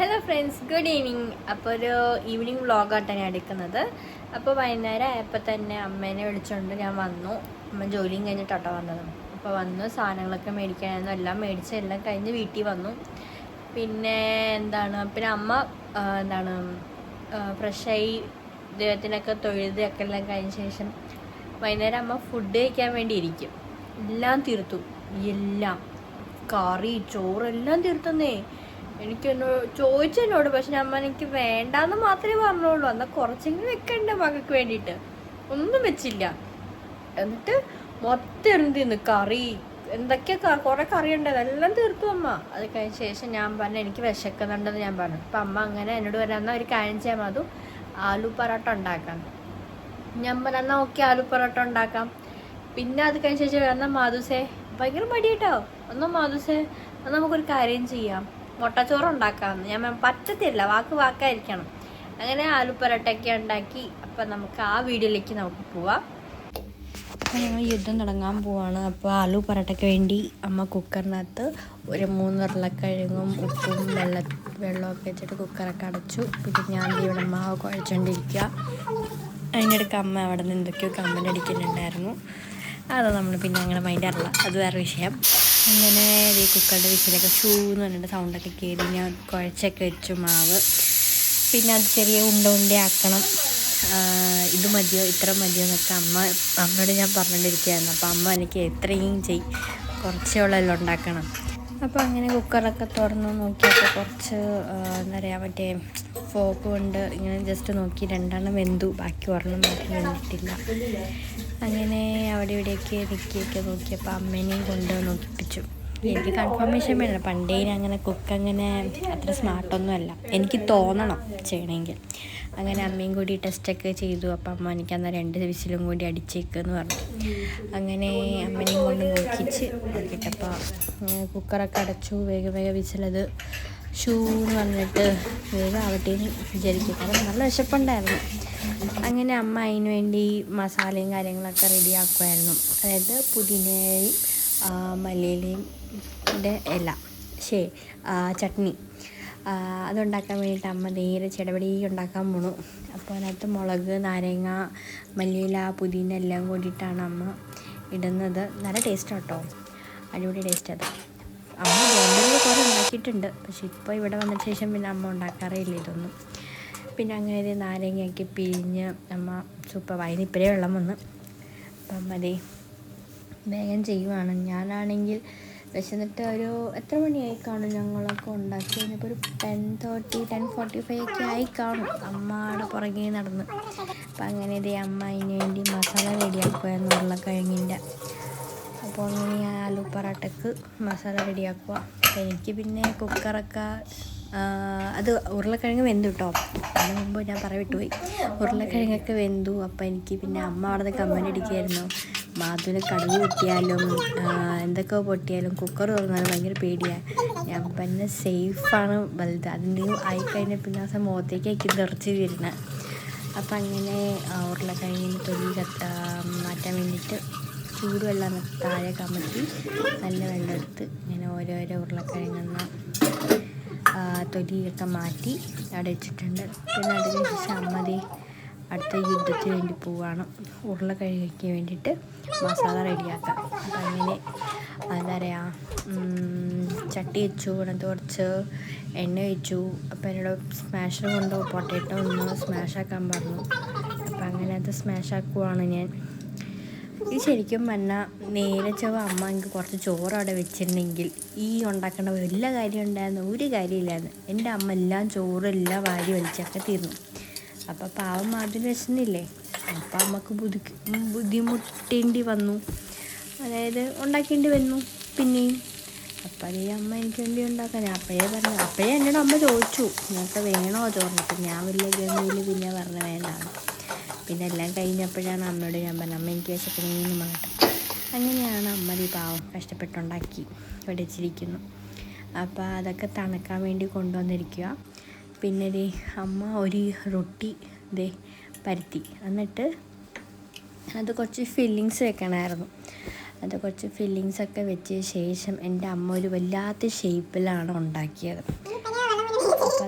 Hello friends good evening അപ്പോൾ ഒരു evening വ്ളോഗായിട്ടാണ് ഞാൻ എടുക്കുന്നത്. അപ്പോൾ വൈകുന്നേരം ആയപ്പോൾ തന്നെ അമ്മേനെ വിളിച്ചുകൊണ്ട് ഞാൻ വന്നു. അമ്മ ജോലിയും കഴിഞ്ഞിട്ടാട്ടോ വന്നത്. അപ്പോൾ വന്നു സാധനങ്ങളൊക്കെ മേടിക്കാനായിരുന്നു എല്ലാം മേടിച്ച് എല്ലാം കഴിഞ്ഞ് വീട്ടിൽ വന്നു. പിന്നെ എന്താണ് പിന്നെ അമ്മ എന്താണ് ഫ്രഷായി ദൈവത്തിനൊക്കെ തൊഴുതൊക്കെ എല്ലാം കഴിഞ്ഞ ശേഷം വൈകുന്നേരം അമ്മ ഫുഡ് കഴിക്കാൻ വേണ്ടി ഇരിക്കും. എല്ലാം തീർത്തു. എല്ലാം. കറി ചോറ് എല്ലാം തീർത്തന്നേ. എനിക്ക് എന്നോട് ചോദിച്ചു എന്നോട് പക്ഷെ ഞാൻ എനിക്ക് വേണ്ടാന്ന് മാത്രമേ പറഞ്ഞോളൂ. എന്നാൽ കുറച്ചെങ്കിലും വെക്കണ്ട മകൾക്ക് വേണ്ടിയിട്ട്. ഒന്നും വെച്ചില്ല. എന്നിട്ട് മൊത്തം എറിഞ്ഞ് തിന്ന്. കറി എന്തൊക്കെയാ കുറെ കറി ഉണ്ടായത് എല്ലാം തീർത്തു അമ്മ. അത് കഴിഞ്ഞ ശേഷം ഞാൻ പറഞ്ഞു എനിക്ക് വിശക്കുന്നുണ്ടെന്ന് ഞാൻ പറഞ്ഞു. അപ്പം അമ്മ അങ്ങനെ എന്നോട് വരാമെന്നാൽ ഒരു കാര്യം ചെയ്യാൻ മതു ആലു പൊറോട്ട ഉണ്ടാക്കാം. ഞാൻ പറഞ്ഞു എന്നാൽ ഓക്കെ ആലു പൊറോട്ട ഉണ്ടാക്കാം. പിന്നെ അത് കഴിഞ്ഞ ശേഷം വരുന്ന മാധുസേ ഭയങ്കര മടിയിട്ടോ ഒന്നും മാധുസേ നമുക്കൊരു കാര്യം ചെയ്യാം. മുട്ടച്ചോറ് ഉണ്ടാക്കാമെന്ന് ഞാൻ പറ്റത്തില്ല വാക്ക് വാക്കായിരിക്കണം. അങ്ങനെ ആലു പൊറോട്ടയൊക്കെ ഉണ്ടാക്കി. അപ്പം നമുക്ക് ആ വീഡിയോയിലേക്ക് നമുക്ക് പോവാം. അപ്പോൾ ഞങ്ങൾ യുദ്ധം തുടങ്ങാൻ പോവാണ്. അപ്പോൾ ആലു പൊറോട്ടയ്ക്ക് വേണ്ടി അമ്മ കുക്കറിനകത്ത് ഒരു മൂന്ന് ഉരുളക്കിഴങ്ങും ഉപ്പും വെള്ള വെള്ളമൊക്കെ വെച്ചിട്ട് കുക്കറൊക്കെ അടച്ചു. പിന്നെ ഞാൻ ഇവിടെ മാവ് കുഴച്ചുകൊണ്ടിരിക്കുക അതിനിടയ്ക്ക് അമ്മ അവിടെ നിന്ന് എന്തൊക്കെയോ കമ്മന്റ് അടിക്കുന്നുണ്ടായിരുന്നു. അത് നമ്മൾ പിന്നെ അങ്ങനെ അറിയില്ല. അത് വേറെ വിഷയം. അങ്ങനെ ഈ കുക്കറിന്റെ വിസിലൊക്കെ ഷൂ എന്ന് പറഞ്ഞിട്ട് സൗണ്ടൊക്കെ കയറി ഞാൻ കുഴച്ചൊക്കെ വെച്ചു മാവ്. പിന്നെ അത് ചെറിയ ഉണ്ട ഉണ്ടയാക്കണം ഇത് മതിയോ? ഇത്ര മതിയോ എന്നൊക്കെ അമ്മ അമ്മയോട് ഞാൻ പറഞ്ഞുകൊണ്ടിരിക്കുകയായിരുന്നു അപ്പോൾ അമ്മ എനിക്ക് എത്രയും ചെയ് കുറച്ചുള്ളല്ലോ ഉണ്ടാക്കണം. അപ്പോൾ അങ്ങനെ കുക്കറൊക്കെ തുറന്ന് നോക്കിയപ്പോൾ കുറച്ച് എന്താ പറയുക മറ്റേ ഫോക്ക് കൊണ്ട് ഇങ്ങനെ ജസ്റ്റ് നോക്കി രണ്ടെണ്ണം വെന്തു. ബാക്കി ഒരെണ്ണം നോക്കി വെന്തിട്ടില്ല. അങ്ങനെ അവിടെ ഇവിടെയൊക്കെ നിൽക്കിയൊക്കെ നോക്കിയപ്പോൾ അമ്മേനെയും കൊണ്ട് നോക്കിപ്പിച്ചു. എനിക്ക് കൺഫർമേഷൻ വേണം പണ്ടേ അങ്ങനെ കുക്ക് അങ്ങനെ അത്ര സ്മാർട്ടൊന്നും അല്ല. എനിക്ക് തോന്നണം ചെയ്യണമെങ്കിൽ. അങ്ങനെ അമ്മയും കൂടി ടെസ്റ്റൊക്കെ ചെയ്തു. അപ്പം അമ്മ എനിക്ക് അന്ന് രണ്ട് വിസിലും കൂടി അടിച്ചേക്കെന്ന് പറഞ്ഞു. അങ്ങനെ അമ്മനെയും കൊണ്ട് നോക്കിച്ച് നോക്കിയിട്ടപ്പോൾ കുക്കറൊക്കെ അടച്ചു. വേഗം വേഗം വിസിലത് ഷൂ എന്ന് പറഞ്ഞിട്ട് വേഗം ആവട്ടെ എന്ന് വിചാരിക്കും. കാരണം നല്ല വിശപ്പുണ്ടായിരുന്നു. അങ്ങനെ അമ്മ അതിന് വേണ്ടി മസാലയും കാര്യങ്ങളൊക്കെ റെഡിയാക്കുമായിരുന്നു അതായത് പുതിനയും മല്ലിയിലയും ഇല ശേ ചട്നി. അതുണ്ടാക്കാൻ വേണ്ടിയിട്ട് അമ്മ നേരെ ചെടപടി ഉണ്ടാക്കാൻ പോണു. അപ്പോൾ അതിനകത്ത് മുളക് നാരങ്ങ മല്ലിയില പുതിന എല്ലാം കൂടിയിട്ടാണ് അമ്മ ഇടുന്നത്. നല്ല ടേസ്റ്റ് കേട്ടോ അടിപൊളി ടേസ്റ്റ് അത്. അമ്മ ബോംബെയിൽ കുറേ ഉണ്ടാക്കിയിട്ടുണ്ട്. പക്ഷെ ഇപ്പോൾ ഇവിടെ വന്ന ശേഷം പിന്നെ അമ്മ ഉണ്ടാക്കാറേ ഇല്ല ഇതൊന്നും. പിന്നെ അങ്ങനെ ഇത് നാരങ്ങയൊക്കെ പിഴിഞ്ഞ് അമ്മ സൂപ്പർ വൈന് ഇപ്പോഴേ വെള്ളം വന്ന്. അപ്പം മതി. വേഗം ചെയ്യുവാണ്. ഞാനാണെങ്കിൽ വിശന്നിട്ട് ഒരു എത്ര മണിയായി കാണും ഞങ്ങളൊക്കെ ഉണ്ടാക്കി കഴിഞ്ഞപ്പോൾ ഒരു ten thirty ten forty five ഒക്കെ ആയി കാണും. അമ്മയുടെ പുറകെ നടന്ന്. അപ്പം അങ്ങനെ ഇതേ അമ്മ അതിന് വേണ്ടി മസാല റെഡിയാക്കുമായിരുന്നു ഉരുളക്കിഴങ്ങിന്റെ. അപ്പോൾ അങ്ങനെ ആലു പൊറാട്ടക്ക് മസാല റെഡിയാക്കുക എനിക്ക് പിന്നെ കുക്കറൊക്കെ അത് ഉരുളക്കിഴങ്ങ് വെന്തു കേട്ടോ അതിന് മുമ്പ് ഞാൻ പറ വിട്ടുപോയി ഉരുളക്കിഴങ്ങൊക്കെ വെന്തു. അപ്പോൾ എനിക്ക് പിന്നെ അമ്മ അവിടെ കമ്മൻ കമ്മന്റ് അടിക്കുകയായിരുന്നു മാധുവിന് കടുക് പൊട്ടിയാലും എന്തൊക്കെ പൊട്ടിയാലും കുക്കർ തുറന്നാലും ഭയങ്കര പേടിയാണ് ഞാൻ പിന്നെ സേഫാണ് വലുത്. അതിന്റെ ആയിക്കഴിഞ്ഞാൽ പിന്നെ ആ മുഖത്തേക്ക് മുഖത്തേക്ക് നിറച്ച് വരുന്നത്. അപ്പം അങ്ങനെ ഉരുളക്കിഴങ്ങിന് തൊലി മാറ്റാൻ വേണ്ടിയിട്ട് ചൂടുവെള്ളം താഴെ കമത്തി നല്ല വെള്ളം എടുത്ത് ഇങ്ങനെ ഓരോരോ ഉരുളക്കിഴങ്ങെന്ന തൊലിയൊക്കെ മാറ്റി അവിടെ വെച്ചിട്ടുണ്ട് പിന്നെ അതിന് ശേഷം അമ്മതി അടുത്ത യുദ്ധത്തിന് വേണ്ടി പോവുകയാണ് ഉരുളക്കിഴങ്ങയ്ക്ക് വേണ്ടിയിട്ട് മസാല റെഡിയാക്കാം. അപ്പം അങ്ങനെ എന്താ പറയുക ചട്ടി വെച്ചു അതിനകത്ത് കുറച്ച് എണ്ണ വെച്ചു അപ്പം എന്നോട് സ്മാഷർ കൊണ്ട് പൊട്ടേറ്റോ ഒന്ന് സ്മാഷാക്കാൻ പറഞ്ഞു. അപ്പം അങ്ങനെ അത് സ്മാഷാക്കുവാണ് ഞാൻ. ഇത് ശരിക്കും പറഞ്ഞാൽ നേരെ ചൊവ്വ അമ്മ എനിക്ക് കുറച്ച് ചോറ് അവിടെ വെച്ചിരുന്നെങ്കിൽ ഈ ഉണ്ടാക്കേണ്ട എല്ലാ കാര്യം ഉണ്ടായിരുന്നു ഒരു കാര്യമില്ലായിരുന്നു എന്റെ അമ്മ എല്ലാം ചോറെല്ലാം വാരി വലിച്ചൊക്കെ തീർന്നു അപ്പോൾ പാവം അതിന് വിശന്നില്ലേ? അപ്പം അമ്മയ്ക്ക് ബുദ്ധി ബുദ്ധിമുട്ടേണ്ടി വന്നു. അതായത് ഉണ്ടാക്കേണ്ടി വന്നു പിന്നെയും. അപ്പം അതേ അമ്മ എനിക്ക് വേണ്ടി ഉണ്ടാക്കാൻ. അപ്പോഴേ പറഞ്ഞു അപ്പോഴേ എന്നോട് അമ്മ ചോദിച്ചു. നിങ്ങൾക്ക് വേണോ ചോറിന് ഞാൻ വലിയ ഗമിയിൽ പിന്നെ പറഞ്ഞു വേണ്ടാന്ന്. പിന്നെ എല്ലാം കഴിഞ്ഞപ്പോഴാണ് അമ്മയോട് ഞാൻ പറഞ്ഞത് അമ്മ എനിക്ക് വിശക്കണമെന്ന് പറഞ്ഞിട്ട്. അങ്ങനെയാണ് അമ്മ ഈ പാവം കഷ്ടപ്പെട്ടുണ്ടാക്കി വെടിച്ചിരിക്കുന്നു. അപ്പോൾ അതൊക്കെ തണുക്കാൻ വേണ്ടി കൊണ്ടുവന്നിരിക്കുക പിന്നെ ദേ അമ്മ ഒരു റൊട്ടി ദേ പരുത്തി. എന്നിട്ട് അത് കുറച്ച് ഫില്ലിങ്സ് വെക്കണമായിരുന്നു. അത് കുറച്ച് ഫില്ലിങ്സൊക്കെ വെച്ച ശേഷം എന്റെ അമ്മ ഒരു വല്ലാത്ത ഷേപ്പിലാണ് ഉണ്ടാക്കിയത്.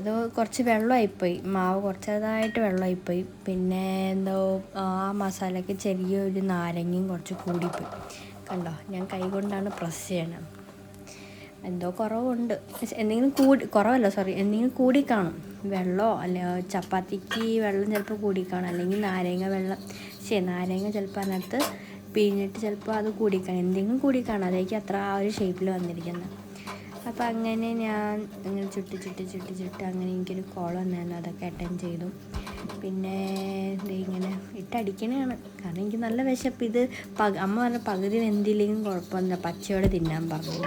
അത് കുറച്ച് വെള്ളമായിപ്പോയി. മാവ് കുറച്ചതായിട്ട് വെള്ളമായിപ്പോയി. പിന്നെ എന്തോ ആ മസാലയ്ക്ക് ചെറിയൊരു നാരങ്ങയും കുറച്ച് കൂടിപ്പോയി. കണ്ടോ? ഞാൻ കൈ കൊണ്ടാണ് പ്രസ് ചെയ്യണം എന്തോ കുറവുണ്ട്. എന്തെങ്കിലും കൂടി കുറവല്ല സോറി എന്തെങ്കിലും കൂടി കാണും വെള്ളമോ അല്ല ചപ്പാത്തിക്ക് വെള്ളം ചിലപ്പോൾ കൂടി കാണും അല്ലെങ്കിൽ നാരങ്ങ വെള്ളം. ശരി നാരങ്ങ ചിലപ്പോൾ അതിനകത്ത് പിഴിഞ്ഞിട്ട് ചിലപ്പോൾ അത് കൂടി കാണും എന്തെങ്കിലും കൂടി കാണും അതായിരിക്കും അത്ര ആ ഒരു ഷേപ്പിൽ വന്നിരിക്കുന്നത്. അപ്പോൾ അങ്ങനെ ഞാൻ ഇങ്ങനെ ചുട്ടി ചുട്ടി ചുട്ടി ചുട്ടി അങ്ങനെ എനിക്കൊരു കോൾ വന്നായിരുന്നു. അതൊക്കെ അറ്റൻഡ് ചെയ്തു. പിന്നെ ഇങ്ങനെ ഇട്ടടിക്കണതാണ്. കാരണം എനിക്ക് നല്ല വിശപ്പ്. ഇത് പക അമ്മ പറഞ്ഞ പകുതി വെന്തില്ലെങ്കിലും കുഴപ്പമൊന്നുമില്ല. പച്ചയോടെ തിന്നാൻ പറഞ്ഞു.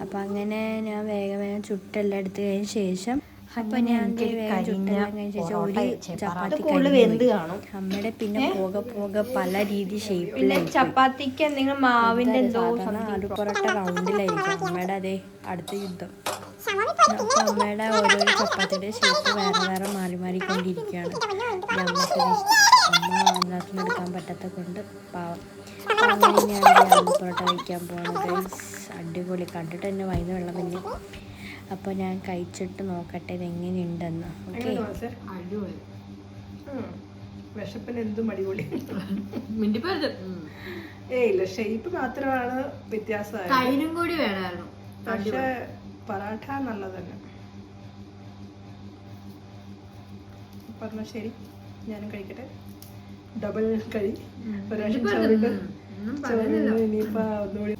അപ്പോൾ അങ്ങനെ ഞാൻ വേഗം വേഗം ചുട്ടെല്ലാം എടുത്തു കഴിഞ്ഞ ശേഷം ചപ്പാത്തി കൂടുതൽ വെന്ത് കാണും അമ്മയുടെ പിന്നെ പോക പോക പല രീതി പിന്നെ ചപ്പാത്തിക്ക് എന്തെങ്കിലും മാവിന്റെ എന്തോ ആലുപൊറോട്ട റൗണ്ടിലായിരിക്കും അമ്മയുടെ അതേ അടുത്ത യുദ്ധം. അപ്പൊ അമ്മയുടെ ഓരോ ചപ്പാത്തിയുടെ ഷേപ്പ് വേറെ വേറെ മാറി മാറിക്കൊണ്ടിരിക്കുകയാണ്. അമ്മയ്ക്ക് അമ്മ എടുക്കാൻ പറ്റാത്ത കൊണ്ട് പാവം. അങ്ങനെ ഞാൻ പൊറോട്ട കഴിക്കാൻ പോകുന്നത് അടിപൊളി. കണ്ടിട്ട് തന്നെ വൈകുന്നേരം വെള്ളം പിന്നെ. അപ്പോൾ ഞാൻ കഴിച്ചിട്ട് നോക്കട്ടെ ഇത് എങ്ങനെയുണ്ടെന്ന് ഓക്കെ വിശപ്പിന് എന്തും അടിപൊളി. ഏയ് ഇല്ല ഷേപ്പ് മാത്രമാണ് വ്യത്യാസം കൂടി വേണമായിരുന്നു. പക്ഷെ പറാഠ നല്ലത് തന്നെ പറഞ്ഞ ശരി ഞാനും കഴിക്കട്ടെ. ഡബിൾ കഴി. ഒരാഴ്ച പ്രാവശ്യം ചോറുണ്ട് ചോറുണ്ട് ഇനിയിപ്പോ ഒന്നുകൂടി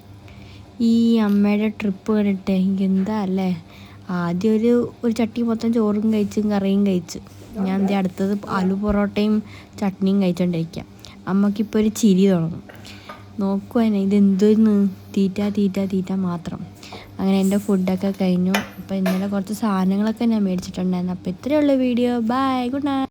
ഈ അമ്മയുടെ ട്രിപ്പ് കണ്ടിട്ട് എനിക്ക് എന്താ അല്ലേ? ആദ്യം ഒരു ഒരു ചട്ടി മൊത്തം ചോറും കഴിച്ചും കറിയും കഴിച്ചു. ഞാൻ എന്താ അടുത്തത് ആലു പൊറോട്ടയും ചട്നിയും കഴിച്ചോണ്ടിരിക്കാം. അമ്മക്കിപ്പോൾ ഒരു ചിരി തുടങ്ങും. നോക്കുവാനെ ഇതെന്തോന്ന്? തീറ്റ തീറ്റ തീറ്റ മാത്രം. അങ്ങനെ എന്റെ ഫുഡൊക്കെ കഴിഞ്ഞു. അപ്പോൾ ഇന്നലെ കുറച്ച് സാധനങ്ങളൊക്കെ ഞാൻ മേടിച്ചിട്ടുണ്ടായിരുന്നു. അപ്പോൾ ഇത്രയേ ഉള്ളൂ വീഡിയോ. Bye good night